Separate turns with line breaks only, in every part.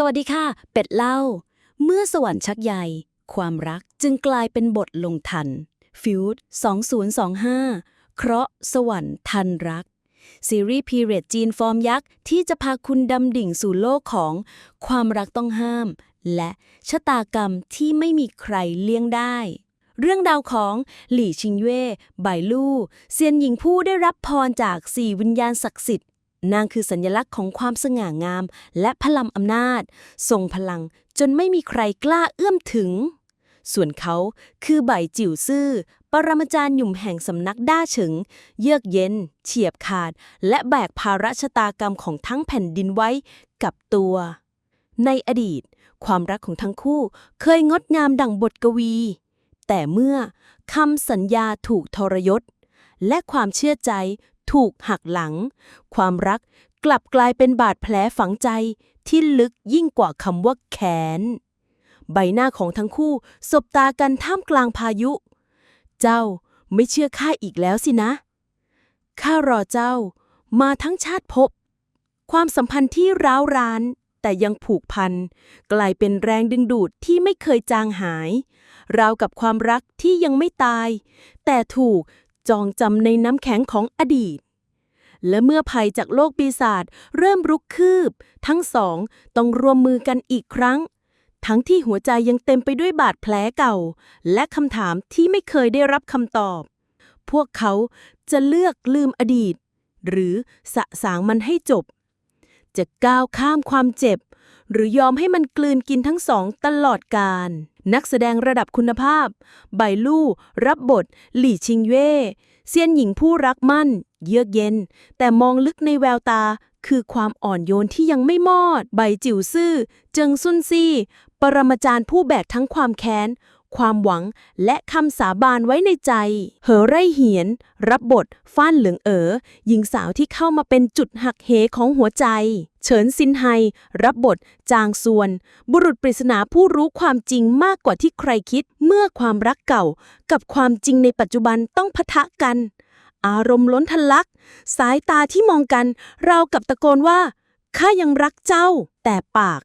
สวัสดีค่ะ เป็ดเล่า เมื่อสวรรค์ชักใหญ่ความรักจึงกลายเป็นบทลงทันฟิวด์2025 เคราะห์สวรรค์ทันรัก ซีรีส์พีเรียดจีนฟอร์มยักษ์ ที่จะพาคุณดำดิ่งสู่โลกของ ความรักต้องห้าม และชะตากรรมที่ไม่มีใครเลี่ยงได้ เรื่องราวของหลี่ชิงเย่ไบลู่เซียนหญิงผู้ได้รับพรจากสี่วิญญาณศักดิ์สิทธิ์ นางคือสัญลักษณ์ของความสง่างาม และพลังอำนาจทรงพลังจนไม่มีใครกล้าเอื้อมถึง ส่วนเขาคือใบจิ๋วซื่อ ปรมาจารย์หยุ่มแห่งสำนักด้าเฉิง เยือกเย็น เฉียบขาด และแบกภาระชะตากรรมของทั้งแผ่นดินไว้กับตัว ในอดีต ความรักของทั้งคู่เคยงดงามดั่งบทกวี แต่เมื่อคำสัญญาถูกทรยศและความเชื่อใจ ถูกหักหลัง ความรักกลับกลายเป็นบาดแผลฝังใจที่ลึกยิ่งกว่าคำว่าแค้น ใบหน้าของทั้งคู่สบตากันท่ามกลางพายุ เจ้าไม่เชื่อข้าอีกแล้วสินะ ข้ารอเจ้ามาทั้งชาติภพความสัมพันธ์ที่ร้าวราน แต่ยังผูกพัน กลายเป็นแรงดึงดูดที่ไม่เคยจางหาย ราวกับความรักที่ยังไม่ตาย แต่ถูก จองจำในน้ำแข็งของอดีต และเมื่อภัยจากโลกปีศาจเริ่มรุกคืบ ทั้งสองต้องรวมมือกันอีกครั้ง ทั้งที่หัวใจยังเต็มไปด้วยบาดแผลเก่า และคำถามที่ไม่เคยได้รับคำตอบ พวกเขาจะเลือกลืมอดีต หรือสะสางมันให้จบ จะก้าวข้ามความเจ็บ หรือยอมให้มันกลืนกินทั้งสองตลอดกาล นักแสดงระดับคุณภาพ ไบลู่ รับบท หลี่ชิงเย่เซียนหญิงผู้รักมั่น เยือกเย็น แต่มองลึกในแววตาคือความอ่อนโยนที่ยังไม่มอด ใบจิ๋วซื่อ เจิงซุนซี่ ปรมาจารย์ผู้แบกทั้งความแค้น ความหวัง และคำสาบานไว้ในใจ เหอไร่เหียน รับบท ฟ้านเหลืองเอ๋อหญิงสาวที่เข้ามาเป็นจุดหักเหของหัวใจ เฉินซินไฮ รับบท จางซวน บุรุษปริศนาผู้รู้ความจริงมากกว่าที่ใครคิด เมื่อความรักเก่า กับความจริงในปัจจุบันต้องพะทะกัน อารมณ์ล้นทะลัก สายตาที่มองกัน เรากับตะโกนว่าข้ายังรักเจ้า แต่ปาก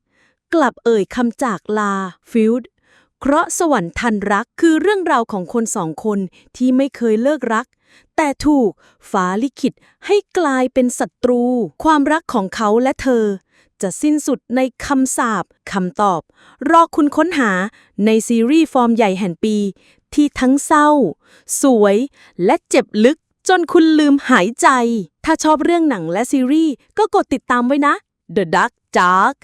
กลับเอ่ยคำจากลาฟิลด์ เคราะสวรรค์ทันรักคือเรื่องราวของคนสองคนที่ไม่เคยเลิกรัก แต่ถูกฟ้าลิขิตให้กลายเป็นศัตรู ความรักของเขาและเธอ จะสิ้นสุดในคำสาปคำตอบ รอคุณค้นหาในซีรีส์ฟอร์มใหญ่แห่งปี ที่ทั้งเศร้า สวย และเจ็บลึกจนคุณลืมหายใจ ถ้าชอบเรื่องหนังและซีรีส์ก็กดติดตามไว้นะ The Dark Dark